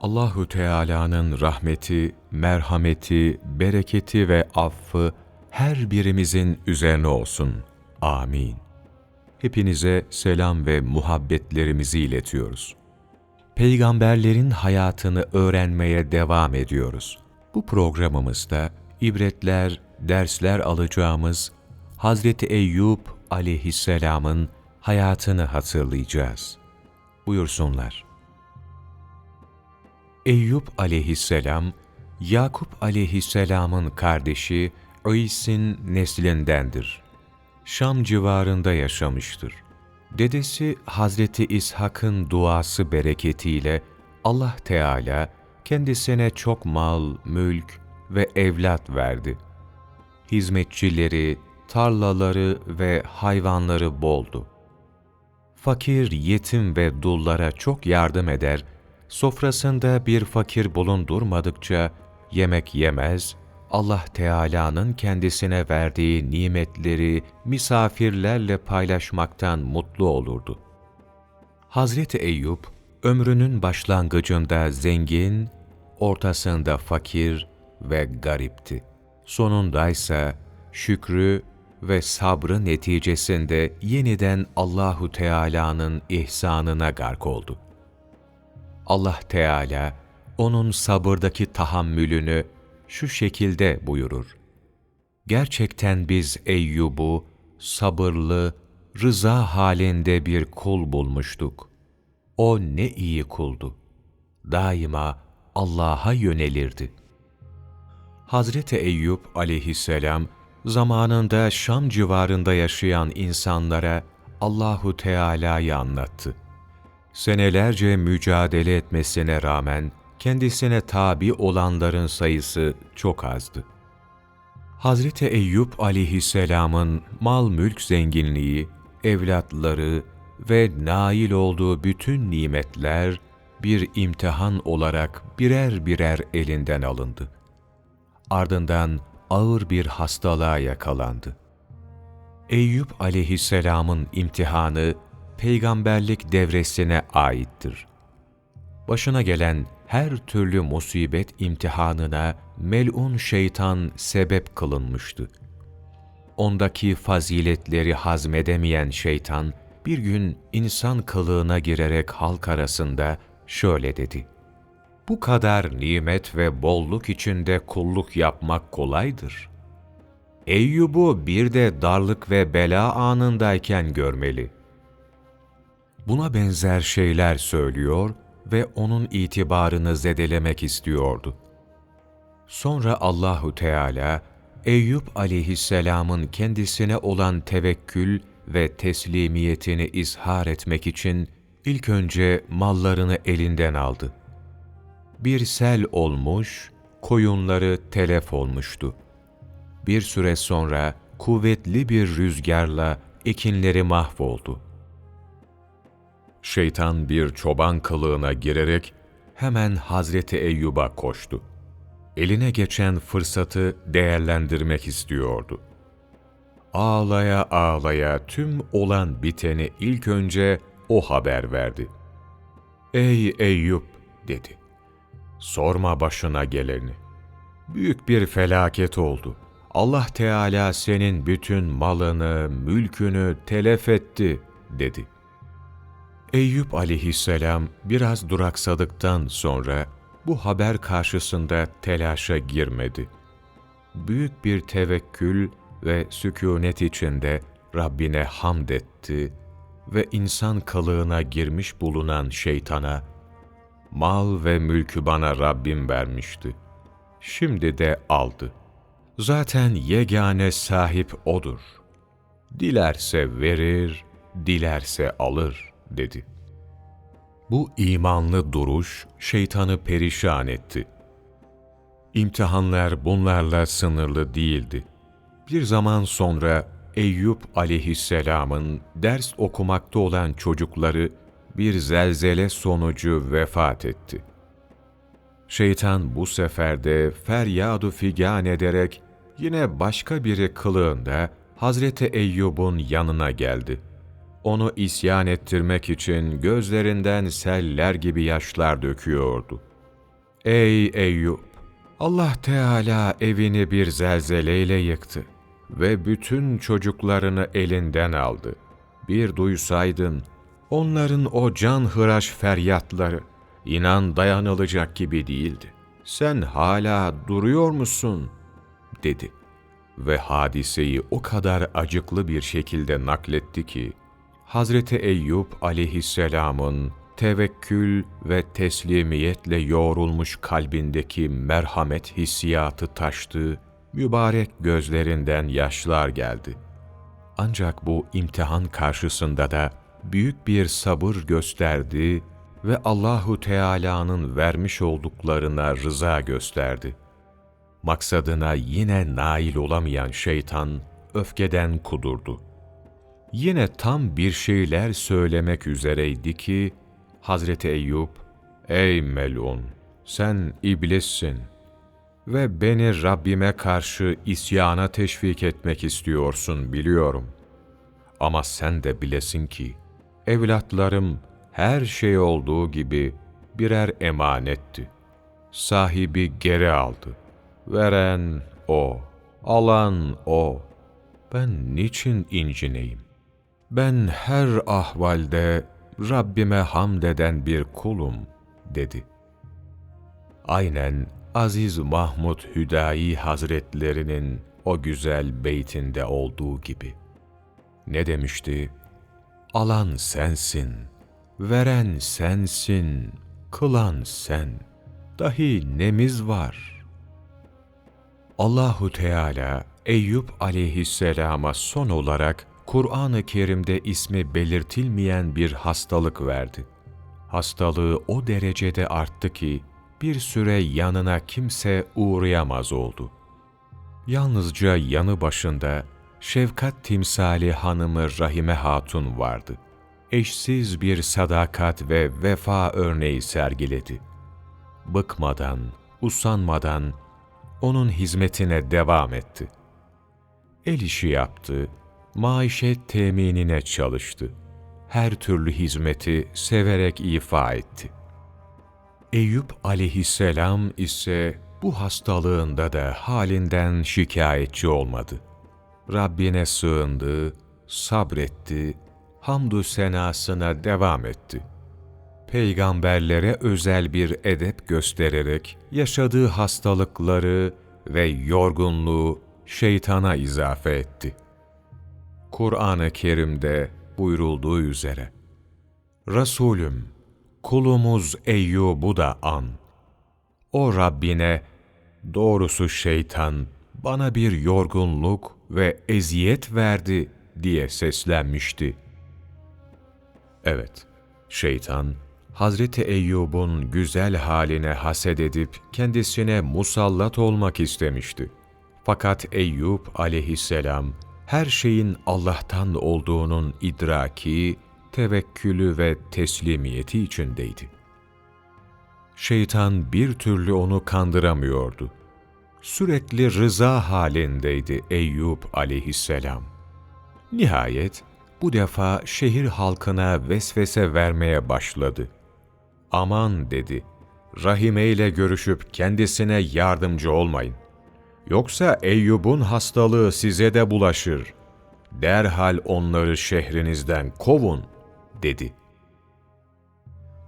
Allahu Teala'nın rahmeti, merhameti, bereketi ve affı her birimizin üzerine olsun. Amin. Hepinize selam ve muhabbetlerimizi iletiyoruz. Peygamberlerin hayatını öğrenmeye devam ediyoruz. Bu programımızda ibretler, dersler alacağımız Hazreti Eyüp aleyhisselamın hayatını hatırlayacağız. Buyursunlar. Eyüp aleyhisselam, Yakup aleyhisselamın kardeşi İs'in neslindendir. Şam civarında yaşamıştır. Dedesi Hazreti İshak'ın duası bereketiyle Allah Teala kendisine çok mal, mülk ve evlat verdi. Hizmetçileri, tarlaları ve hayvanları boldu. Fakir, yetim ve dullara çok yardım eder, sofrasında bir fakir bulundurmadıkça yemek yemez, Allah Teala'nın kendisine verdiği nimetleri misafirlerle paylaşmaktan mutlu olurdu. Hazreti Eyüp, ömrünün başlangıcında zengin, ortasında fakir ve garipti. Sonundaysa şükrü ve sabrı neticesinde yeniden Allahu Teala'nın ihsanına gark oldu. Allah Teala onun sabırdaki tahammülünü şu şekilde buyurur. Gerçekten biz Eyyub'u sabırlı, rıza halinde bir kul bulmuştuk. O ne iyi kuldu. Daima Allah'a yönelirdi. Hazreti Eyüp aleyhisselam, zamanında Şam civarında yaşayan insanlara Allahu Teala'yı anlattı. Senelerce mücadele etmesine rağmen kendisine tabi olanların sayısı çok azdı. Hazreti Eyüp aleyhisselamın mal mülk zenginliği, evlatları ve nail olduğu bütün nimetler bir imtihan olarak birer birer elinden alındı. Ardından ağır bir hastalığa yakalandı. Eyüp aleyhisselamın imtihanı peygamberlik devresine aittir. Başına gelen her türlü musibet imtihanına melun şeytan sebep kılınmıştı. Ondaki faziletleri hazmedemeyen şeytan, bir gün insan kılığına girerek halk arasında şöyle dedi. Bu kadar nimet ve bolluk içinde kulluk yapmak kolaydır. Eyyub'u bir de darlık ve bela anındayken görmeli. Buna benzer şeyler söylüyor ve onun itibarını zedelemek istiyordu. Sonra Allahu Teala Eyüp aleyhisselamın kendisine olan tevekkül ve teslimiyetini izhar etmek için ilk önce mallarını elinden aldı. Bir sel olmuş, koyunları telef olmuştu. Bir süre sonra kuvvetli bir rüzgarla ekinleri mahvoldu. Şeytan bir çoban kılığına girerek hemen Hazreti Eyyub'a koştu. Eline geçen fırsatı değerlendirmek istiyordu. Ağlaya ağlaya tüm olan biteni ilk önce o haber verdi. ''Ey Eyüp'' dedi. ''Sorma başına geleni. Büyük bir felaket oldu. Allah Teala senin bütün malını, mülkünü telef etti.'' dedi. Eyüp aleyhisselam biraz duraksadıktan sonra bu haber karşısında telaşa girmedi. Büyük bir tevekkül ve sükunet içinde Rabbine hamd etti ve insan kılığına girmiş bulunan şeytana, mal ve mülkü bana Rabbim vermişti. Şimdi de aldı. Zaten yegane sahip O'dur. Dilerse verir, dilerse alır, dedi. Bu imanlı duruş şeytanı perişan etti. İmtihanlar bunlarla sınırlı değildi. Bir zaman sonra Eyüp aleyhisselamın ders okumakta olan çocukları bir zelzele sonucu vefat etti. Şeytan bu sefer de feryadu figan ederek yine başka biri kılığında Hazreti Eyyub'un yanına geldi. Onu isyan ettirmek için gözlerinden seller gibi yaşlar döküyordu. Ey Eyüp! Allah Teala evini bir zelzeleyle yıktı ve bütün çocuklarını elinden aldı. Bir duysaydın, onların o can hıraş feryatları, inan dayanılacak gibi değildi. Sen hala duruyor musun? dedi. Ve hadiseyi o kadar acıklı bir şekilde nakletti ki, Hazreti Eyüp aleyhisselamın tevekkül ve teslimiyetle yoğrulmuş kalbindeki merhamet hissiyatı taştı, mübarek gözlerinden yaşlar geldi. Ancak bu imtihan karşısında da büyük bir sabır gösterdi ve Allahu Teala'nın vermiş olduklarına rıza gösterdi. Maksadına yine nail olamayan şeytan öfkeden kudurdu. Yine tam bir şeyler söylemek üzereydi ki Hazreti Eyüp, ''Ey melun, sen iblissin ve beni Rabbime karşı isyana teşvik etmek istiyorsun biliyorum. Ama sen de bilesin ki, evlatlarım her şey olduğu gibi birer emanetti. Sahibi geri aldı. Veren O, alan O. Ben niçin incineyim? Ben her ahvalde Rabbime hamd eden bir kulum, dedi. Aynen Aziz Mahmud Hüdayi Hazretlerinin o güzel beytinde olduğu gibi. Ne demişti? Alan sensin, veren sensin, kılan sen. Dahi nemiz var? Allahu Teala Eyüp aleyhisselama son olarak Kur'an-ı Kerim'de ismi belirtilmeyen bir hastalık verdi. Hastalığı o derecede arttı ki bir süre yanına kimse uğrayamaz oldu. Yalnızca yanı başında şefkat timsali hanımı Rahime Hatun vardı. Eşsiz bir sadakat ve vefa örneği sergiledi. Bıkmadan, usanmadan onun hizmetine devam etti. El işi yaptı, maişet teminine çalıştı. Her türlü hizmeti severek ifa etti. Eyüp aleyhisselam ise bu hastalığında da halinden şikayetçi olmadı. Rabbine sığındı, sabretti, hamdü senasına devam etti. Peygamberlere özel bir edep göstererek yaşadığı hastalıkları ve yorgunluğu şeytana izafe etti. Kur'an-ı Kerim'de buyurulduğu üzere, Resulüm, kulumuz Eyyub'u da an. O Rabbine, doğrusu şeytan bana bir yorgunluk ve eziyet verdi diye seslenmişti. Evet, şeytan, Hazreti Eyyub'un güzel haline haset edip kendisine musallat olmak istemişti. Fakat Eyyub aleyhisselam, her şeyin Allah'tan olduğunun idraki, tevekkülü ve teslimiyeti içindeydi. Şeytan bir türlü onu kandıramıyordu. Sürekli rıza halindeydi Eyüp aleyhisselam. Nihayet bu defa şehir halkına vesvese vermeye başladı. Aman dedi, Rahime ile görüşüp kendisine yardımcı olmayın. Yoksa Eyyub'un hastalığı size de bulaşır. Derhal onları şehrinizden kovun, dedi.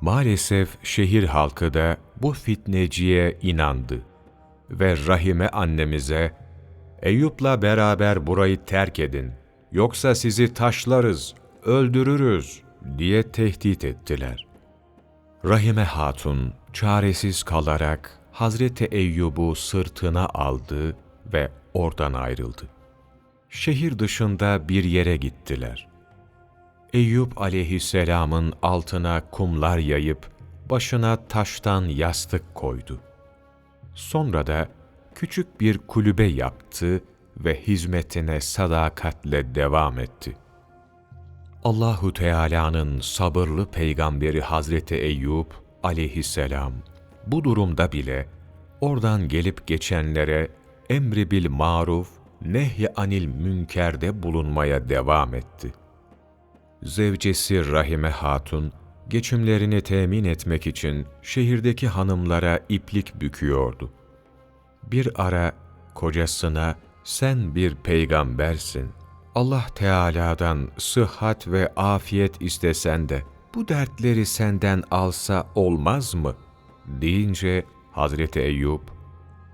Maalesef şehir halkı da bu fitneciye inandı ve Rahime annemize, Eyüp'la beraber burayı terk edin, yoksa sizi taşlarız, öldürürüz diye tehdit ettiler. Rahime Hatun çaresiz kalarak Hazreti Eyyub'u sırtına aldı ve oradan ayrıldı. Şehir dışında bir yere gittiler. Eyüp aleyhisselamın altına kumlar yayıp başına taştan yastık koydu. Sonra da küçük bir kulübe yaptı ve hizmetine sadakatle devam etti. Allahu Teala'nın sabırlı peygamberi Hazreti Eyüp aleyhisselam bu durumda bile oradan gelip geçenlere emri bil maruf, nehy anil münkerde bulunmaya devam etti. Zevcesi Rahime Hatun, geçimlerini temin etmek için şehirdeki hanımlara iplik büküyordu. Bir ara kocasına sen bir peygambersin. Allah Teala'dan sıhhat ve afiyet istesen de bu dertleri senden alsa olmaz mı? Deyince Hazreti Eyüp,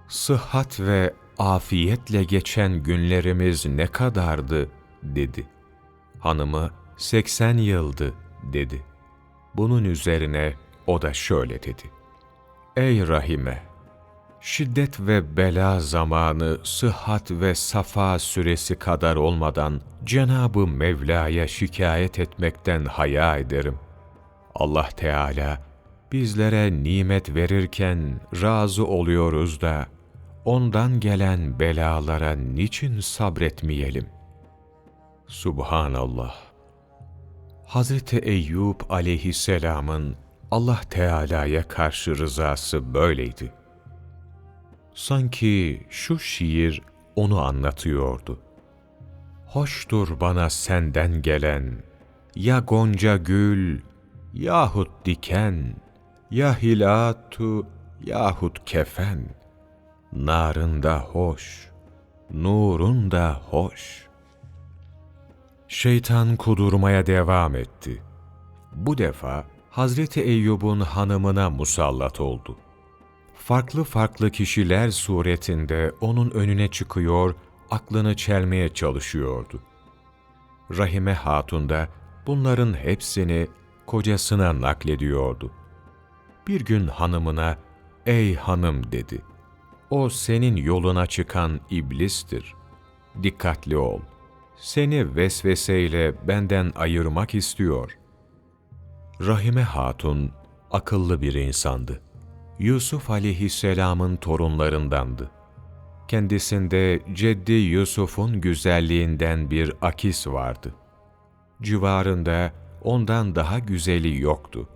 sıhhat ve afiyetle geçen günlerimiz ne kadardı dedi. Hanımı 80 yıldı dedi. Bunun üzerine o da şöyle dedi. Ey Rahime! Şiddet ve bela zamanı sıhhat ve safa süresi kadar olmadan Cenab-ı Mevla'ya şikayet etmekten haya ederim. Allah Teala bizlere nimet verirken razı oluyoruz da ondan gelen belalara niçin sabretmeyelim? Subhanallah. Hazreti Eyyub aleyhisselamın Allah Teala'ya karşı rızası böyleydi. Sanki şu şiir onu anlatıyordu. Hoştur bana senden gelen, ya gonca gül, yahut diken, ya hilatu, yahut kefen. Narında hoş, nurun da hoş. Şeytan kudurmaya devam etti. Bu defa Hazreti Eyyub'un hanımına musallat oldu. Farklı farklı kişiler suretinde onun önüne çıkıyor, aklını çelmeye çalışıyordu. Rahime Hatun da bunların hepsini kocasına naklediyordu. Bir gün hanımına, ''Ey hanım'' dedi. ''O senin yoluna çıkan iblistir. Dikkatli ol. Seni vesveseyle benden ayırmak istiyor.'' Rahime Hatun akıllı bir insandı. Yusuf aleyhisselamın torunlarındandı. Kendisinde ceddi Yusuf'un güzelliğinden bir akis vardı. Civarında ondan daha güzeli yoktu.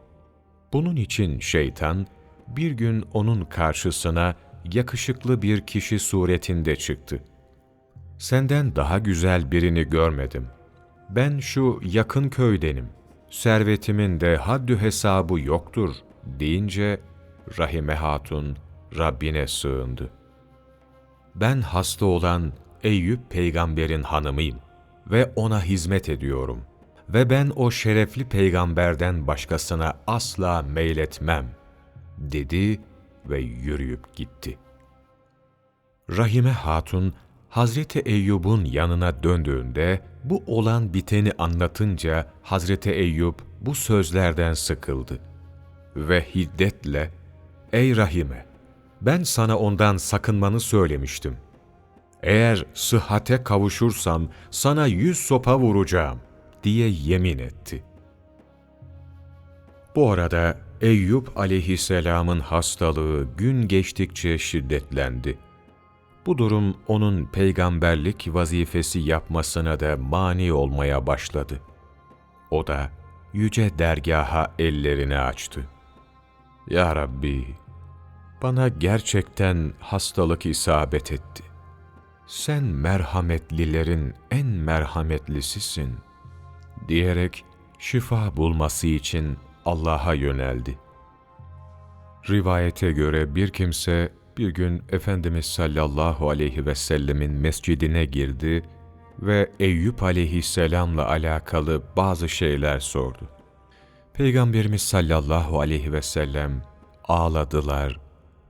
Bunun için şeytan bir gün onun karşısına yakışıklı bir kişi suretinde çıktı. Senden daha güzel birini görmedim. Ben şu yakın köydenim. Servetimin de haddü hesabı yoktur deyince Rahime Hatun Rabbine sığındı. Ben hasta olan Eyüp peygamberin hanımıyım ve ona hizmet ediyorum ve ben o şerefli peygamberden başkasına asla meyletmem dedi ve yürüyüp gitti. Rahime Hatun Hazreti Eyyub'un yanına döndüğünde bu olan biteni anlatınca Hazreti Eyyub bu sözlerden sıkıldı ve hiddetle Ey Rahime! Ben sana ondan sakınmanı söylemiştim. Eğer sıhhate kavuşursam sana yüz sopa vuracağım diye yemin etti. Bu arada Eyüp aleyhisselamın hastalığı gün geçtikçe şiddetlendi. Bu durum onun peygamberlik vazifesi yapmasına da mani olmaya başladı. O da yüce dergaha ellerini açtı. Ya Rabbi, bana gerçekten hastalık isabet etti. Sen merhametlilerin en merhametlisisin, diyerek şifa bulması için Allah'a yöneldi. Rivayete göre bir kimse bir gün Efendimiz sallallahu aleyhi ve sellemin mescidine girdi ve Eyüp aleyhisselamla alakalı bazı şeyler sordu. Peygamberimiz sallallahu aleyhi ve sellem ağladılar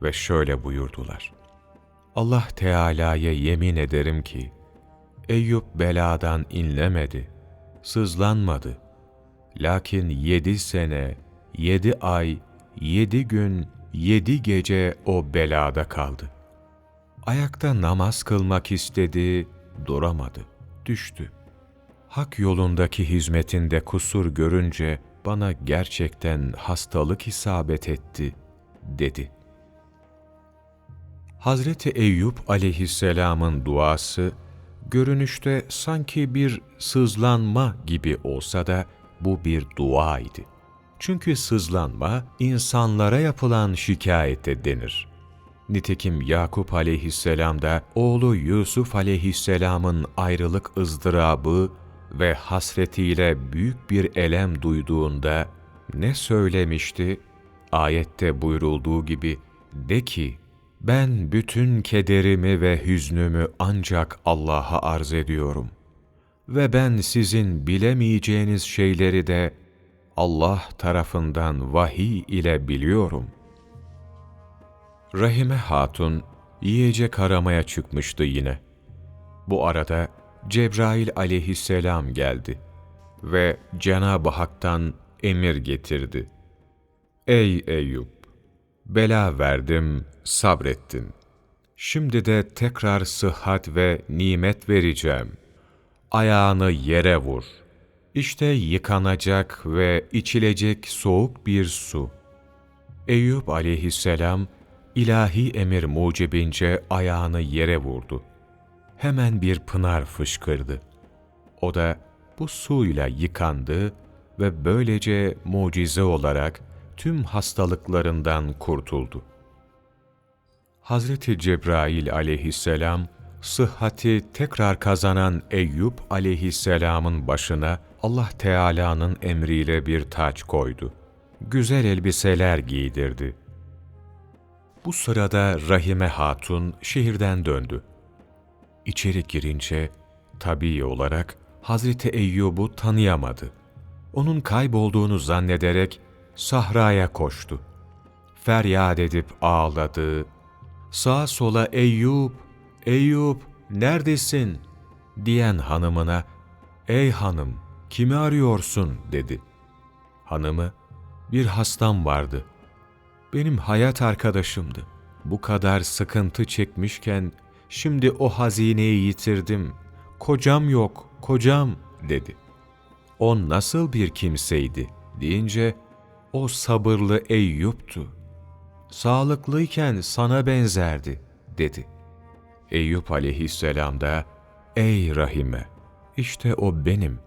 ve şöyle buyurdular. Allah Teala'ya yemin ederim ki, Eyüp beladan inlemedi, sızlanmadı. Lakin yedi sene, yedi ay, yedi gün, yedi gece o belada kaldı. Ayakta namaz kılmak istedi, duramadı, düştü. Hak yolundaki hizmetinde kusur görünce bana gerçekten hastalık isabet etti, dedi. Hazreti Eyüp aleyhisselamın duası, görünüşte sanki bir sızlanma gibi olsa da bu bir dua idi. Çünkü sızlanma insanlara yapılan şikayete denir. Nitekim Yakup aleyhisselam da oğlu Yusuf aleyhisselamın ayrılık ızdırabı ve hasretiyle büyük bir elem duyduğunda ne söylemişti? Ayette buyurulduğu gibi, de ki, ben bütün kederimi ve hüznümü ancak Allah'a arz ediyorum. Ve ben sizin bilemeyeceğiniz şeyleri de Allah tarafından vahiy ile biliyorum. Rahime Hatun yiyecek aramaya çıkmıştı yine. Bu arada Cebrail aleyhisselam geldi ve Cenab-ı Hak'tan emir getirdi. Ey Eyüp! Bela verdim, sabrettin. Şimdi de tekrar sıhhat ve nimet vereceğim. Ayağını yere vur. İşte yıkanacak ve içilecek soğuk bir su. Eyüp aleyhisselam, ilahi emir mucibince ayağını yere vurdu. Hemen bir pınar fışkırdı. O da bu suyla yıkandı ve böylece mucize olarak tüm hastalıklarından kurtuldu. Hazreti Cebrail aleyhisselam, sıhhati tekrar kazanan Eyüp aleyhisselamın başına Allah Teala'nın emriyle bir taç koydu. Güzel elbiseler giydirdi. Bu sırada Rahime Hatun şehirden döndü. İçeri girince tabii olarak Hazreti Eyyub'u tanıyamadı. Onun kaybolduğunu zannederek sahraya koştu. Feryat edip ağladı. Sağa sola Eyyub, Eyyub neredesin? diyen hanımına, ey hanım kimi arıyorsun dedi. Hanımı, bir hastam vardı. Benim hayat arkadaşımdı. Bu kadar sıkıntı çekmişken şimdi o hazineyi yitirdim. Kocam yok, kocam dedi. O nasıl bir kimseydi deyince o sabırlı Eyyup'tu. Sağlıklıyken sana benzerdi dedi. Eyüp aleyhisselam da ey Rahime işte o benim.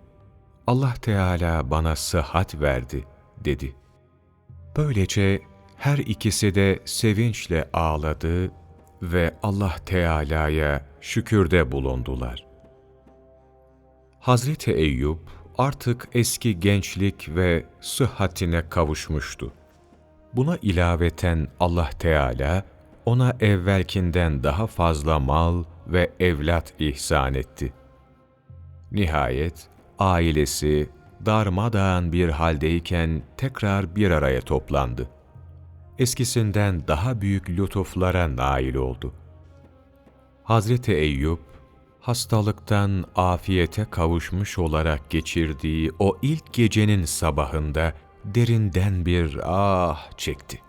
Allah Teala bana sıhhat verdi dedi. Böylece her ikisi de sevinçle ağladı ve Allah Teala'ya şükürde bulundular. Hazreti Eyüp artık eski gençlik ve sıhhatine kavuşmuştu. Buna ilaveten Allah Teala ona evvelkinden daha fazla mal ve evlat ihsan etti. Nihayet ailesi darmadağın bir haldeyken tekrar bir araya toplandı. Eskisinden daha büyük lütuflara nail oldu. Hazreti Eyüp, hastalıktan afiyete kavuşmuş olarak geçirdiği o ilk gecenin sabahında derinden bir ah çekti.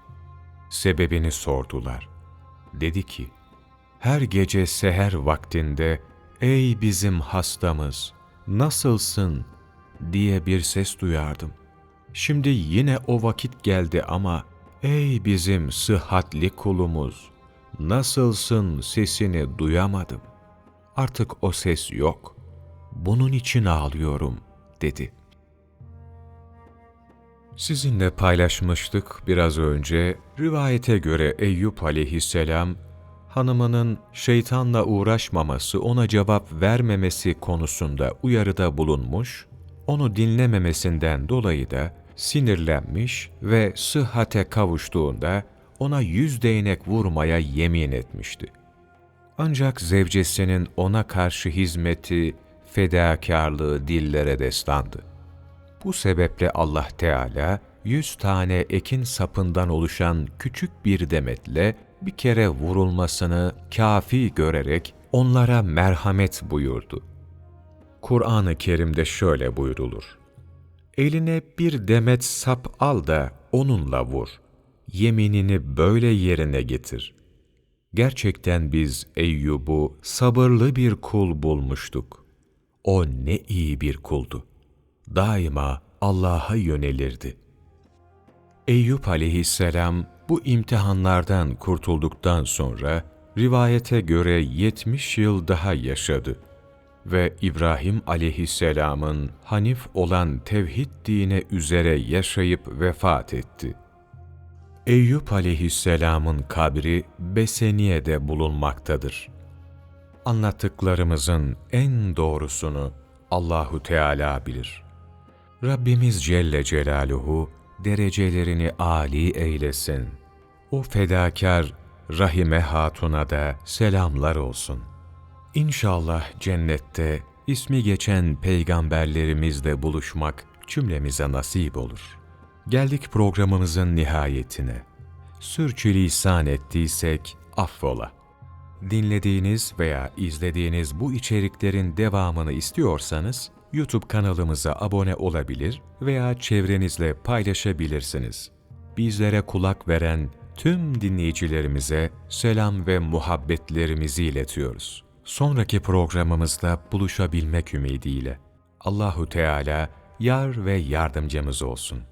Sebebini sordular. Dedi ki, her gece seher vaktinde, ''Ey bizim hastamız, nasılsın?'' diye bir ses duyardım. Şimdi yine o vakit geldi ama, ''Ey bizim sıhhatli kulumuz, nasılsın?'' sesini duyamadım. Artık o ses yok. Bunun için ağlıyorum, dedi. Sizinle paylaşmıştık biraz önce, rivayete göre Eyüp aleyhisselam, hanımının şeytanla uğraşmaması, ona cevap vermemesi konusunda uyarıda bulunmuş, onu dinlememesinden dolayı da sinirlenmiş ve sıhhate kavuştuğunda ona yüz değnek vurmaya yemin etmişti. Ancak zevcesinin ona karşı hizmeti, fedakarlığı dillere destandı. Bu sebeple Allah Teala yüz tane ekin sapından oluşan küçük bir demetle bir kere vurulmasını kafi görerek onlara merhamet buyurdu. Kur'an-ı Kerim'de şöyle buyrulur. Eline bir demet sap al da onunla vur. Yeminini böyle yerine getir. Gerçekten biz Eyyub'u sabırlı bir kul bulmuştuk. O ne iyi bir kuldu. Daima Allah'a yönelirdi. Eyüp aleyhisselam bu imtihanlardan kurtulduktan sonra rivayete göre 70 yıl daha yaşadı ve İbrahim aleyhisselamın Hanif olan tevhid dine üzere yaşayıp vefat etti. Eyüp aleyhisselamın kabri Beseniye'de bulunmaktadır. Anlattıklarımızın en doğrusunu Allahu Teala bilir. Rabbimiz Celle Celaluhu derecelerini âli eylesin. O fedakar Rahime Hatun'a da selamlar olsun. İnşallah cennette ismi geçen peygamberlerimizle buluşmak cümlemize nasip olur. Geldik programımızın nihayetine. Sürçülisan ettiysek affola. Dinlediğiniz veya izlediğiniz bu içeriklerin devamını istiyorsanız YouTube kanalımıza abone olabilir veya çevrenizle paylaşabilirsiniz. Bizlere kulak veren tüm dinleyicilerimize selam ve muhabbetlerimizi iletiyoruz. Sonraki programımızda buluşabilmek ümidiyle. Allahu Teala yar ve yardımcımız olsun.